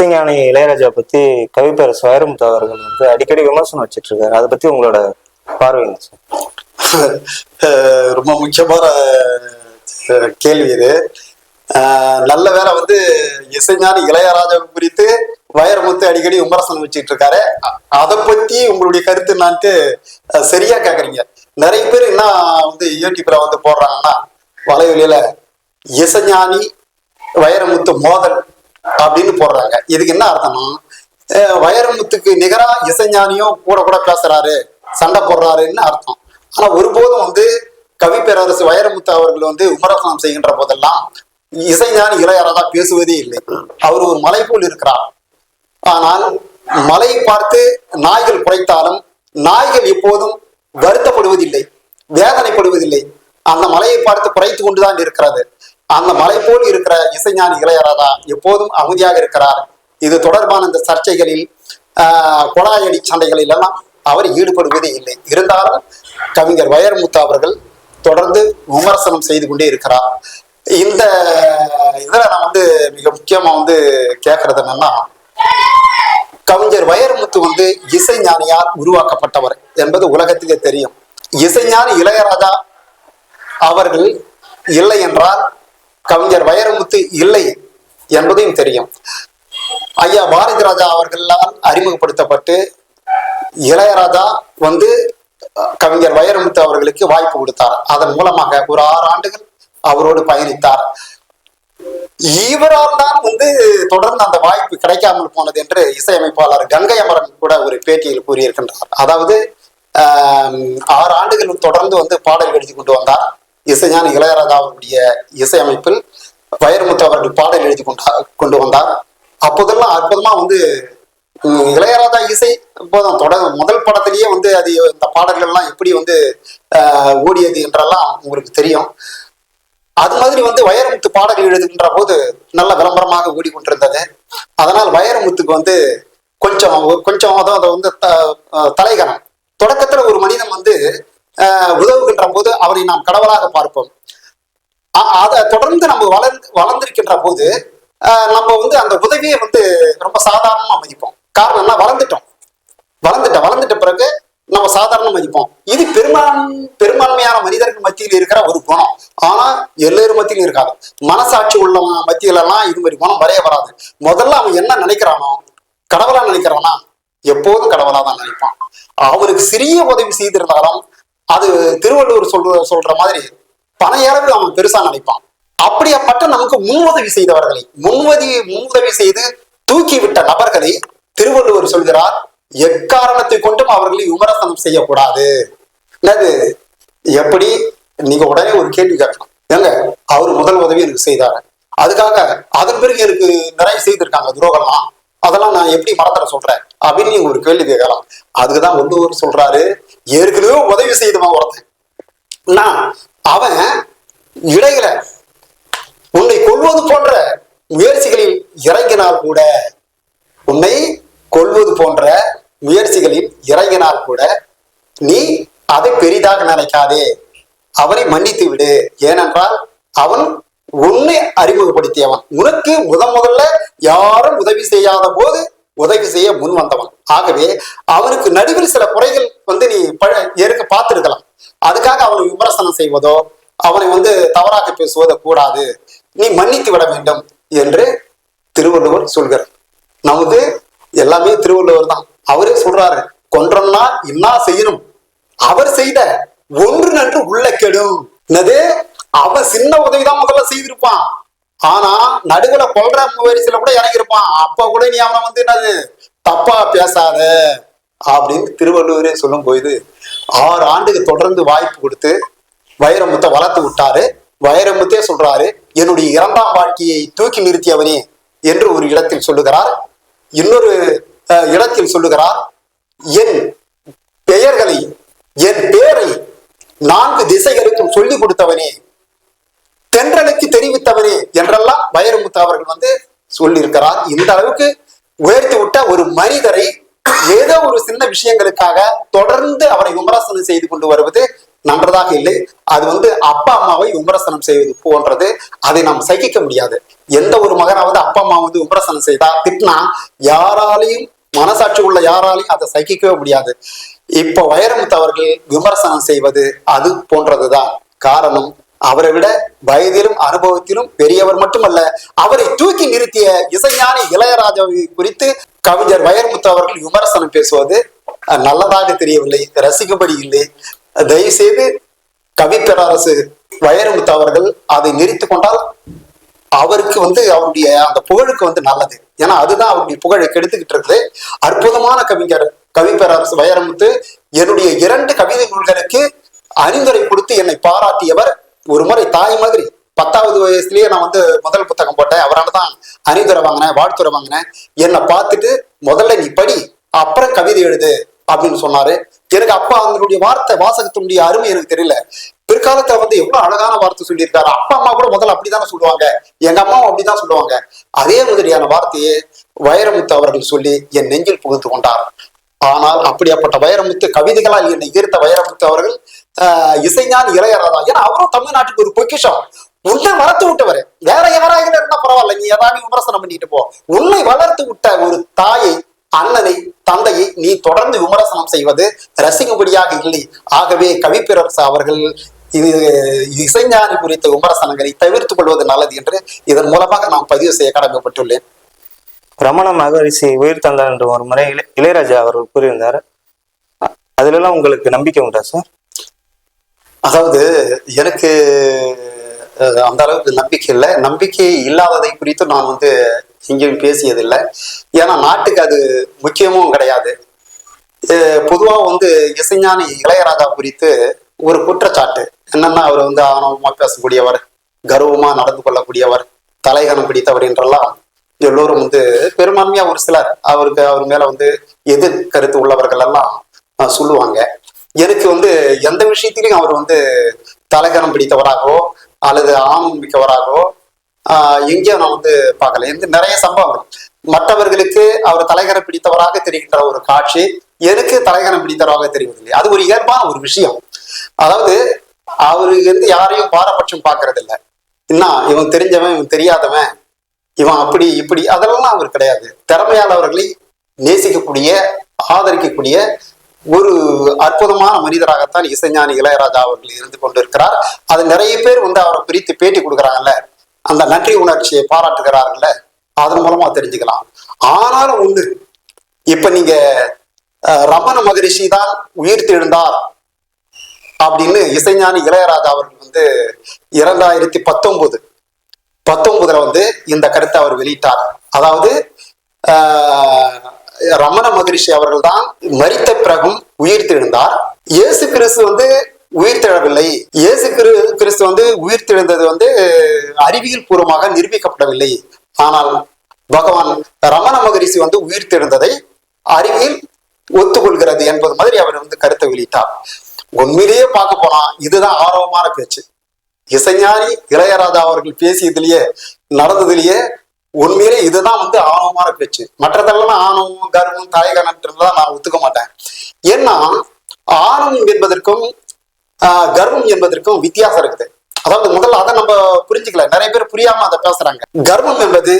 இசைஞானி இளையராஜா பத்தி கவிப்பேர சுவயரமுத்து அவர்கள் வந்து அடிக்கடி விமர்சனம் வச்சிட்டு இருக்காரு அதை பத்தி உங்களோட பார்வை அஹ் ரொம்ப முக்கியமான கேள்வி இது. நல்ல வேலை வந்து இசைஞானி இளையராஜா குறித்து வைரமுத்து அடிக்கடி விமர்சனம் வச்சுட்டு இருக்காரு அதை பத்தி உங்களுடைய கருத்து என்னான்ட்டு சரியா கேக்குறீங்க. நிறைய பேர் என்ன வந்து யூடியூப்ல வந்து போடுறாங்கன்னா வலைவெளியில இசைஞானி வைரமுத்து மோதல் அப்படின்னு போடுறாங்க. இதுக்கு என்ன அர்த்தம்னா அஹ், வைரமுத்துக்கு நிகரா இசைஞானியும் கூட கூட பேசுறாரு சண்டை போடுறாருன்னு அர்த்தம். ஆனா ஒருபோதும் வந்து கவி பேரரசு வைரமுத்து அவர்கள் வந்து விமர்சனம் செய்கின்ற போதெல்லாம் இசைஞானி இளையராஜா பேசுவதே இல்லை. அவர் ஒரு மலை போல் இருக்கிறார். ஆனால் மலை பார்த்து நாய்கள் குறைத்தாலும் நாய்கள் எப்போதும் வருத்தப்படுவதில்லை வேதனைப்படுவதில்லை. அந்த மலையை பார்த்து குறைத்து கொண்டுதான் இருக்கிறது. அந்த மலை போல் இருக்கிற இசைஞானி இளையராஜா எப்போதும் அமைதியாக இருக்கிறார். இது தொடர்பான இந்த சர்ச்சைகளில் ஆஹ், கொலாயடி சண்டைகளில் எல்லாம் அவர் ஈடுபடுவதே இல்லை. இருந்தாலும் கவிஞர் வைரமுத்து அவர்கள் தொடர்ந்து விமர்சனம் செய்து கொண்டே இருக்கிறார். இந்த இதுல நான் வந்து மிக முக்கியமா வந்து கேட்கறது என்னன்னா கவிஞர் வைரமுத்து வந்து இசைஞானியால் உருவாக்கப்பட்டவர் என்பது உலகத்துக்கே தெரியும். இசைஞானி இளையராஜா அவர்கள் இல்லை என்றால் கவிஞர் வைரமுத்து இல்லை என்பதையும் தெரியும். ஐயா பாரதி ராஜா அவர்களால் அறிமுகப்படுத்தப்பட்டு இளையராஜா வந்து அஹ், கவிஞர் வைரமுத்து அவர்களுக்கு வாய்ப்பு கொடுத்தார். அதன் மூலமாக ஒரு ஆறு ஆண்டுகள் அவரோடு பயணித்தார். இவரால் தான் வந்து தொடர்ந்து அந்த வாய்ப்பு கிடைக்காமல் போனது என்று இசையமைப்பாளர் கங்கை அமரன் கூட ஒரு பேட்டியில் கூறியிருக்கின்றார். அதாவது ஆஹ், ஆறு ஆண்டுகள் தொடர்ந்து வந்து பாடல் எழுதி கொண்டு வந்தார். இசைஞான இளையராஜா அவருடைய இசையமைப்பில் வைரமுத்து அவர்கள் பாடல் எழுதி கொண்டா கொண்டு வந்தார். அப்போதெல்லாம் அற்புதமா வந்து இளையராஜா இசை இப்போதான் தொட முதல் படத்திலேயே வந்து அது இந்த பாடல்கள்லாம் எப்படி வந்து ஆஹ், ஓடியது என்றெல்லாம் உங்களுக்கு தெரியும். அது மாதிரி வந்து வைரமுத்து பாடல் எழுதுகின்ற போது நல்ல விளம்பரமாக ஓடிக்கொண்டிருந்தது. அதனால் வைரமுத்துக்கு வந்து கொஞ்சம் கொஞ்சம் அதை அதை வந்து த- தலைகணம். தொடக்கத்துல ஒரு மனிதன் வந்து உதவுகின்ற போது அவரை நாம் கடவுளாக பார்ப்போம். அதை தொடர்ந்து நம்ம வளர்ந்து வளர்ந்திருக்கின்ற போது ஆஹ், நம்ம வந்து அந்த உதவியை வந்து ரொம்ப சாதாரணமா மதிப்போம். காரணம் என்ன? வளர்ந்துட்டோம். வளர்ந்துட்ட வளர்ந்துட்ட பிறகு நம்ம சாதாரண மதிப்போம். இது பெரும்பான் பெரும்பான்மையான மனிதர்கள் மத்தியில் இருக்கிற ஒரு குணம். ஆனா எல்லோரும் மத்தியிலும் இருக்காது. மனசாட்சி உள்ளவன் மத்தியில எல்லாம் இது மாதிரி குணம் வரைய வராது. முதல்ல அவன் என்ன நினைக்கிறானோ கடவுளா நினைக்கிறானா எப்போதும் கடவுளா தான் நினைப்பான். அவனுக்கு சிறிய உதவி செய்திருந்தாலும் அது திருவள்ளுவர் சொல்ற சொல்ற மாதிரி பனையளவு அவன் பெருசா நினைப்பான். அப்படியாப்பட்ட நமக்கு முன்வதவி செய்தவர்களை முன்வதி முன்வதவி செய்து தூக்கி விட்ட நபர்களை திருவள்ளுவர் சொல்கிறார் எக்காரணத்தை கொண்டும் அவர்களை விமர்சனம் செய்யக்கூடாது. என்னது? எப்படி? நீங்க உடனே ஒரு கேள்வி கேட்கலாம் ஏங்க அவர் முதல் உதவி எனக்கு செய்தாரு. அதுக்காக அதன் பிறகு எனக்கு நிறைய செய்திருக்காங்க துரோகம்லாம். அதெல்லாம் நான் எப்படி மறந்துட சொல்றேன்? அப்படின்னு நீங்க ஒரு கேள்வி கேட்கலாம். அதுக்குதான் வள்ளுவர் சொல்றாரு ஏற்கனவே உதவி செய்தவன் ஒருத்தன். நான் அவன் இடையில உன்னை கொல்வது போன்ற முயற்சிகளில் இறங்கினால் கூட உன்னை கொல்வது போன்ற முயற்சிகளில் இறங்கினால் கூட நீ அதை பெரிதாக நினைக்காதே. அவனை மன்னித்து விடு. ஏனென்றால் அவன் உன்னை அறிமுகப்படுத்தியவன். உனக்கு முத முதல்ல யாரும் உதவி செய்யாத போது உதவி செய்ய முன் வந்தவன் ஆகவே அவனுக்கு நடுவில் சில குறைகள் வந்து நீ ஏற்க பார்த்திருக்கலாம். அதுக்காக அவனை விமர்சனம் செய்வதோ அவனை வந்து தவறாக பேசுவதோ கூடாது. நீ மன்னித்து விட வேண்டும் என்று திருவள்ளுவர் சொல்கிறார். நமது எல்லாமே திருவள்ளுவர் தான். அவரே சொல்றாரு கொன்றோம்னா என்ன செய்யணும்? அவர் செய்த ஒன்று நன்று உள்ள கெடும். என்னது? அவன் சின்ன உதவிதான் முதல்ல செய்திருப்பான். ஆனா நடுவுல கொல்ற முயற்சியில கூட இறங்கியிருப்பான். அப்ப கூட நீ அவனை வந்து என்னது தப்பா பேசாத அப்படின்னு திருவள்ளுவரே சொல்லும் போது ஆறு ஆண்டுக்கு தொடர்ந்து வாய்ப்பு கொடுத்து வைரமுத்தை வளர்த்து விட்டாரு. வைரமுத்தே சொல்றாரு என்னுடைய இரண்டாம் வாழ்க்கையை தூக்கி நிறுத்தியவனே என்று ஒரு இடத்தில் சொல்லுகிறார். இன்னொரு இடத்தில் சொல்லுகிறார் என் பெயர்களை என் பெயரை நான்கு திசைகளுக்கும் சொல்லிக் கொடுத்தவனே தென்றலுக்கு தெரிவித்தவனே என்றெல்லாம் வைரமுத்து அவர்கள் வந்து சொல்லியிருக்கிறார். இந்த அளவுக்கு உயர்த்தி விட்ட ஒரு மனிதரை ஏதோ ஒரு சின்ன விஷயங்களுக்காக தொடர்ந்து அவரை விமர்சனம் செய்து கொண்டு வருவது நன்றதாக இல்லை. அது வந்து அப்பா அம்மாவை விமர்சனம் செய்வது போன்றது. அதை நாம் சகிக்க முடியாது. எந்த ஒரு மகனாவது அப்பா அம்மா வந்து விமர்சனம் செய்தா திட்டினா யாராலையும் மனசாட்சி உள்ள யாராலையும் அதை சகிக்கவே முடியாது. இப்போ வைரமுத்து அவர்கள் விமர்சனம் செய்வது அது போன்றதுதான். காரணம் அவரை விட வயதிலும் அனுபவத்திலும் பெரியவர் மட்டுமல்ல அவரை தூக்கி நிறுத்திய இசைஞானி இளையராஜாவை குறித்து கவிஞர் வைரமுத்து அவர்கள் விமர்சனம் பேசுவது அஹ், நல்லதாக தெரியவில்லை ரசிக்கும்படி இல்லை. தயவு செய்து கவிப்பேரரசு வயர்முத்து வைரமுத்து அவர்கள் அதை நிறுத்தி கொண்டால் அவருக்கு வந்து அவருடைய அந்த புகழுக்கு வந்து நல்லது. ஏன்னா அதுதான் அவருடைய புகழை கெடுத்துக்கிட்டு இருக்குது. அற்புதமான கவிஞர் கவிப்பேரரசு வைரமுத்து என்னுடைய இரண்டு கவிதை நூல்களுக்கு அறிந்துரை கொடுத்து என்னை பாராட்டியவர் ஒரு முறை தாய் மாதிரி பத்தாவது வயசுலயே நான் வந்து முதல் புத்தகம் போட்டேன். அவரால் தான் அறிந்துரை வாங்கினேன் வாழ்த்துரை வாங்கினேன். என்னை பார்த்துட்டு முதல்ல நீ படி அப்புறம் கவிதை எழுது அப்படின்னு சொன்னாரு. எனக்கு அப்பா அதனுடைய வார்த்தை வாசகத்தினுடைய அருமை எனக்கு தெரியல. பிற்காலத்துல வந்து எவ்வளவு அழகான வார்த்தை சொல்லியிருக்காரு. அப்பா அம்மா கூட முதல்ல அப்படித்தானே சொல்லுவாங்க. எங்க அம்மாவும் அப்படிதான் சொல்லுவாங்க. அதே மாதிரியான வார்த்தையை வைரமுத்து அவர்கள் சொல்லி என் நெஞ்சில் புகுந்து கொண்டார். ஆனால் அப்படியாப்பட்ட வைரமுத்து கவிதைகளால் என்னை ஈர்த்த வைரமுத்து அவர்கள் இசைஞான் இளையராஜா ஏன்னா அவரும் தமிழ்நாட்டுக்கு ஒரு பொக்கிஷம். உன்னை வளர்த்து விட்டவர். வேற யாராக இருந்தா பரவாயில்ல நீ ஏதாவது விமர்சனம் பண்ணிட்டு போ. உன்னை வளர்த்து விட்ட ஒரு தாயை அண்ணனை தந்தையை நீ தொடர்ந்து விமர்சனம் செய்வது ரசிக்கும்படியாக இல்லை. ஆகவே கவிப்பேரரசு அவர்கள் இது இசைஞானி குறித்த விமர்சனங்களை தவிர்த்துக் கொள்வது நல்லது என்று இதன் மூலமாக நான் பதிவு செய்ய கடமைப்பட்டுள்ளேன். ரமண மகரிஷி உயிர் தந்தார் என்று ஒரு முறை இளையராஜா அவர்கள் கூறியிருந்தார். அ- அதுலலாம் உங்களுக்கு நம்பிக்கை உண்டா சார்? அதாவது எனக்கு அந்த அளவுக்கு நம்பிக்கை இல்லை. நம்பிக்கை இல்லாததை குறித்து நான் வந்து எங்கேயும் பேசியதில்லை. ஏன்னா நாட்டுக்கு அது முக்கியமும் கிடையாது. பொதுவாக வந்து இசைஞானி இளையராஜா குறித்து ஒரு குற்றச்சாட்டு. என்னன்னா அவர் வந்து ஆணவமாக பேசக்கூடியவர் கர்வமாக நடந்து கொள்ளக்கூடியவர் தலைகணம் பிடித்தவர் என்றெல்லாம் எல்லோரும் வந்து பெரும்பான்மையா ஒரு சிலர். அவருக்கு அவர் மேல வந்து எதிர் கருத்து உள்ளவர்கள் எல்லாம் சொல்லுவாங்க. எனக்கு வந்து எந்த விஷயத்திலையும் அவர் வந்து தலைகணம் பிடித்தவராகவோ அல்லது ஆணவம் மிக்கவராகவோ ஆஹ் எங்கேயும் நான் வந்து பார்க்கல. எந்த நிறைய சம்பவங்கள். மற்றவர்களுக்கு அவர் தலைகரம் பிடித்தவராக தெரிகின்ற ஒரு காட்சி எனக்கு தலைகரம் பிடித்தவராக தெரிவதில்லை. அது ஒரு இயல்பான ஒரு விஷயம். அதாவது அவருக்கு வந்து யாரையும் பாரபட்சம் பார்க்கறது இல்லை என்ன இவன் தெரிஞ்சவன் இவன் தெரியாதவன் இவன் அப்படி இப்படி அதெல்லாம் அவர் கிடையாது. திறமையானவர்களை நேசிக்கக்கூடிய ஆதரிக்கக்கூடிய ஒரு அற்புதமான மனிதராகத்தான் இசைஞானி இளையராஜா அவர்கள் இருந்து கொண்டிருக்கிறார். அது நிறைய பேர் வந்து அவரை பிரித்து பேட்டி கொடுக்குறாங்கல்ல. அந்த நன்றி உணர்ச்சியை பாராட்டுகிறார்கள்ல அதன் மூலமா தெரிஞ்சுக்கலாம். ஆனாலும் ஒண்ணு இப்ப நீங்க அஹ், ரமண மகரிஷி தான் உயிர் தெழுந்தார் அப்படின்னு இசைஞானி இளையராஜா அவர்கள் வந்து இரண்டாயிரத்தி பத்தொன்பது பத்தொன்பதுல வந்து இந்த கருத்தை அவர் வெளியிட்டார். அதாவது ஆஹ், ரமண மகரிஷி அவர்கள் தான் மரித்த பிறகும் உயிர் தெழுந்தார் இயேசு கிறிஸ்து வந்து உயிர் தெழவில்லை இயேசு கிரு கிறிஸ்து வந்து உயிர் தெழுந்தது வந்து அறிவியல் பூர்வமாக நிரூபிக்கப்படவில்லை. ஆனால் பகவான் ரமண மகரிஷி வந்து உயிர் தெழுந்ததை அறிவியல் ஒத்துக்கொள்கிறது என்பது மாதிரி அவர் வந்து கருத்தை வெளியிட்டார். உண்மையிலேயே பார்க்க போனா இதுதான் ஆர்வமான பேச்சு. இசைஞானி இளையராஜா அவர்கள் பேசியதிலேயே நடந்ததிலேயே உண்மையிலே இதுதான் வந்து ஆணவமான பேச்சு. மற்றதெல்லாம் ஆணவம் கர்வம் தலைகணன்றதுலாம் நான் ஒத்துக்க மாட்டேன். ஏன்னா ஆணவம் என்பதற்கும் ஆஹ், கர்வம் என்பதற்கும் வித்தியாசம் இருக்குது. அதாவது முதல்ல அதை நம்ம புரிஞ்சுக்கல. நிறைய பேர் புரியாம அதை பேசுறாங்க. கர்வம் என்பது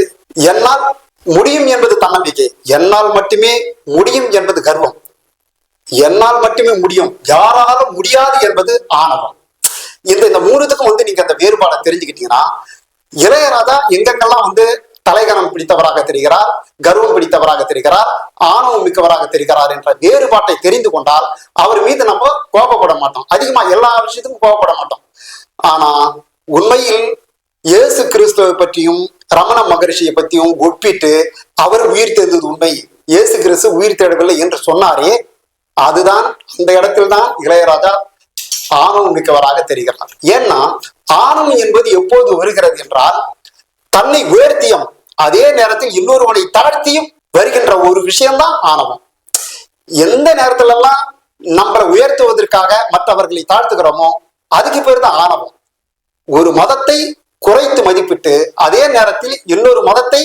என்னால் முடியும் என்பது தன்னம்பிக்கை. என்னால் மட்டுமே முடியும் என்பது கர்வம். என்னால் மட்டுமே முடியும். யாராலும் முடியாது என்பது ஆணவம். இந்த இந்த மூணுத்துக்கும் வந்து நீங்க அந்த வேறுபாடை தெரிஞ்சுக்கிட்டீங்கன்னா இளையராஜா எங்கெங்கெல்லாம் வந்து தலைகணம் பிடித்தவராக தெரிகிறார் கர்வம் பிடித்தவராக தெரிகிறார் ஆணவம் மிக்கவராக தெரிகிறார் என்ற வேறுபாட்டை தெரிந்து கொண்டால் அவர் மீது நம்ம கோபப்பட மாட்டோம். அதிகமா எல்லா விஷயத்துக்கும் கோபப்பட மாட்டோம். ஆனா உண்மையில் இயேசு கிறிஸ்துவை பற்றியும் ரமண மகரிஷியை பற்றியும் ஒப்பிட்டு அவர் உயிர் தெரிந்தது உண்மை. இயேசு கிறிஸ்து உயிர் தேடவில்லை என்று சொன்னாரே அதுதான் அந்த இடத்தில் தான் இளையராஜா ஆணவம் மிக்கவராக தெரிகிறார். ஏன்னா ஆணவம் என்பது எப்போது வருகிறது என்றால் தன்னை உயர்த்தியம் அதே நேரத்தில் இன்னொருவனை தாழ்த்தியும் வருகின்ற ஒரு விஷயம்தான் ஆணவம். எந்த நேரத்துல எல்லாம் நம்மளை உயர்த்துவதற்காக மற்றவர்களை தாழ்த்துகிறோமோ அதுக்கு பேர் தான் ஆணவம். ஒரு மதத்தை குறைத்து மதிப்பிட்டு அதே நேரத்தில் இன்னொரு மதத்தை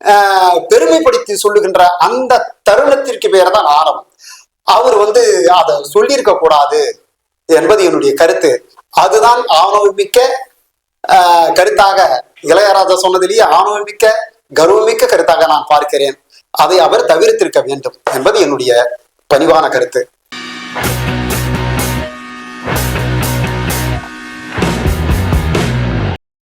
ஆஹ், பெருமைப்படுத்தி சொல்லுகின்ற அந்த தருணத்திற்கு பேர் தான் ஆணவம். அவர் வந்து அதை சொல்லியிருக்க கூடாது என்பது என்னுடைய கருத்து. அதுதான் ஆணவமிக்க கருத்தாக இளையராஜா சொன்னதிலேயே ஆணவமிக்க கர்வமிக்க கருத்தாக நான் பார்க்கிறேன். அதை அவர் தவிர்த்திருக்க வேண்டும் என்பது என்னுடைய பணிவான கருத்து.